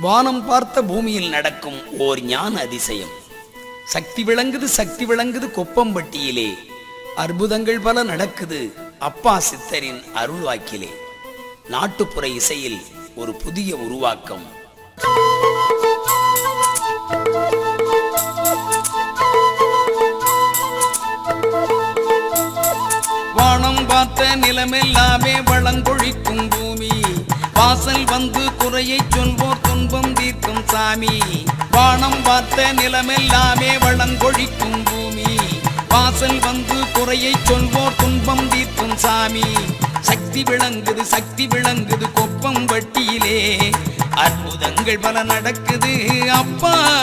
வானம் பார்த்த பூமியில் நடக்கும் ஓர் ஞான அதிசயம். சக்தி விளங்குது சக்தி விளங்குது கொப்பம்பட்டியிலே. அற்புதங்கள் பல நடக்குது அப்பா சித்தரின் அருள்வாக்கிலே. நாட்டுப்புற இசையில் ஒரு புதிய உருவாக்கம். வானம் பார்த்த நிலமெல்லாமே வளங்கொழிக்கும் பூமி. வாசல் வந்து குறையை சொல்வோர் துன்பம் தீர்க்கும் சாமி. வானம் பார்த்த நிலமெல்லாமே வளங்கொழிக்கும் பூமி. வாசல் வந்து குறையை சொல்வோர் துன்பம் தீர்க்கும் சாமி. சக்தி விளங்குது சக்தி விளங்குது கொப்பம் வட்டியிலே. அற்புதங்கள் பல நடக்குது அப்பா.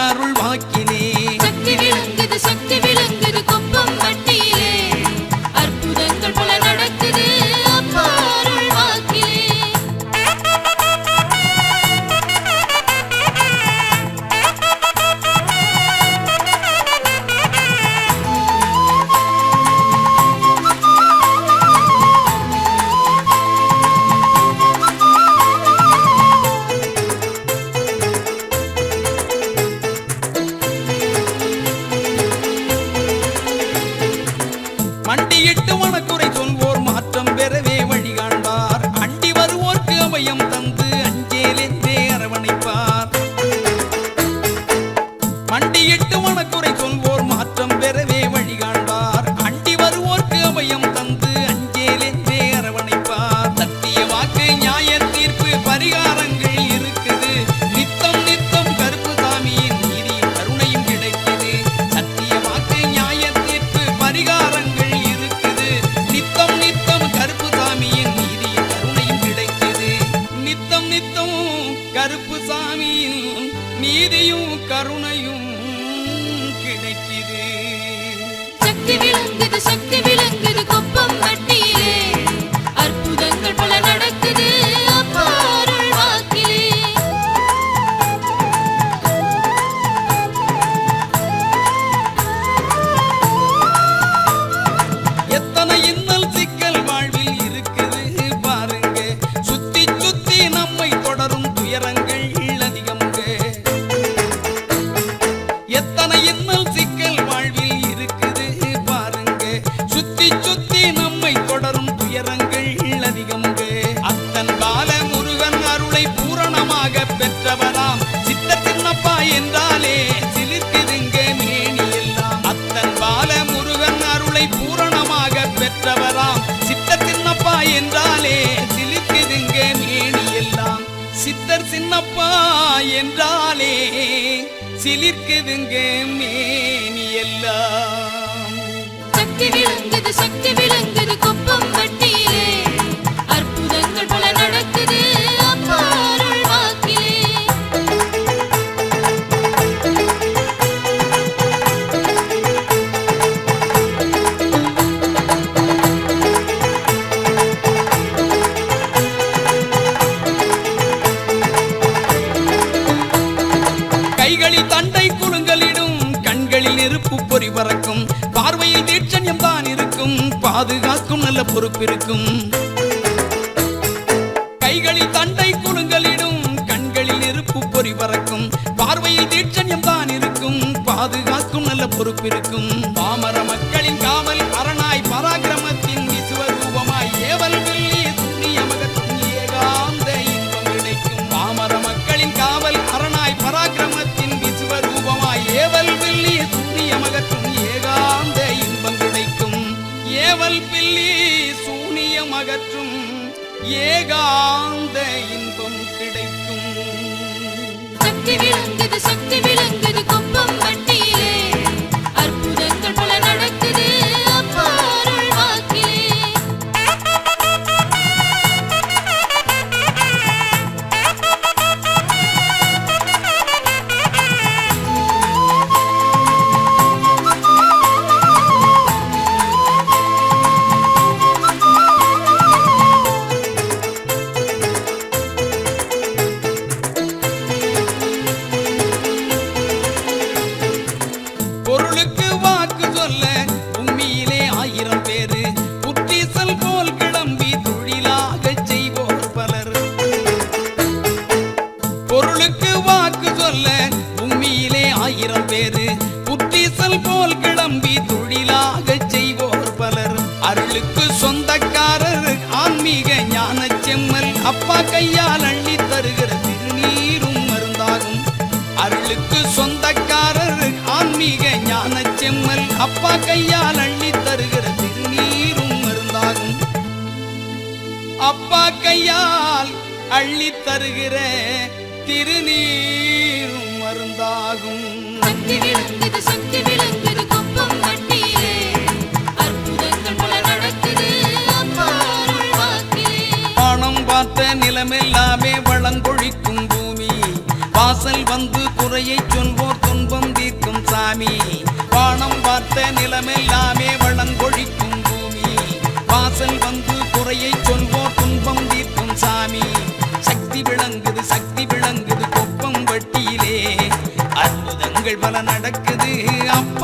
மண்டியிட்டு வனக்குறை கருப்பு சாமியின் நீதியும் கருணையும் கிடைக்குது. சக்தி விளங்குது சக்தி விளங்குது கொப்பம் கட்டி பெற்றவராம் சித்த சின்னப்பா என்றாலே சிலிர்த்திருங்க மேனி எல்லாம் அத்தன் பால முருகன் அருளை பூரணமாக பெற்றவராம். சித்த சின்னப்பா என்றாலே சிலிர்த்திருங்க மேனி எல்லாம் சித்தர் சின்னப்பா என்றாலே சிலிர்க்குதுங்க மேனி எல்லாம் சக்தி விளங்குது சக்தி விளங்குது தண்டை குழுங்களிடும் கண்களில் நெருப்பு பொறி பறக்கும். பார்வையில் தீட்சண்யம் தான் இருக்கும். பாதுகாக்கும் நல்ல பொறுப்பு இருக்கும். கைகளில் தண்டை குழுங்களிடும் கண்களில் நெருப்பு பொறி பறக்கும். பார்வையில் தீட்சண்யம் தான் இருக்கும். பாதுகாக்கும் நல்ல பொறுப்பு ஏவல் பில்லி சூனியம் அகற்றும் ஏகாந்த இன்பம் கிடைக்கும். சக்தி விளங்குது சக்தி விளங்குது கொப்பம் அப்பா கையால் அள்ளி தருகிற திருநீரும் மருந்தாகும். அருளுக்கு சொந்தக்காரர் ஆன்மீக ஞான செம்மல் அப்பா கையால் அள்ளி தருகிற திருநீரும் மருந்தாகும். அப்பா கையால் அள்ளி தருகிற திருநீரும் மருந்தாகும். சக்தி விளங்குது சக்தி விளங்குது. கொடுத்த நிலமெல்லாமே வளங்கொழிக்கும் பூமி. வாசல் வந்து குறையை சொல்வோர் துன்பம் தீர்க்கும் சாமி. வானம் பார்த்த நிலமெல்லாமே வளங்கொழிக்கும் பூமி. வாசல் வந்து குறையை சொல்வோர் துன்பம் தீர்க்கும் சாமி. சக்தி விளங்குது சக்தி விளங்குது கொப்பம் வட்டியிலே. அற்புதங்கள் பல நடக்குது அப்ப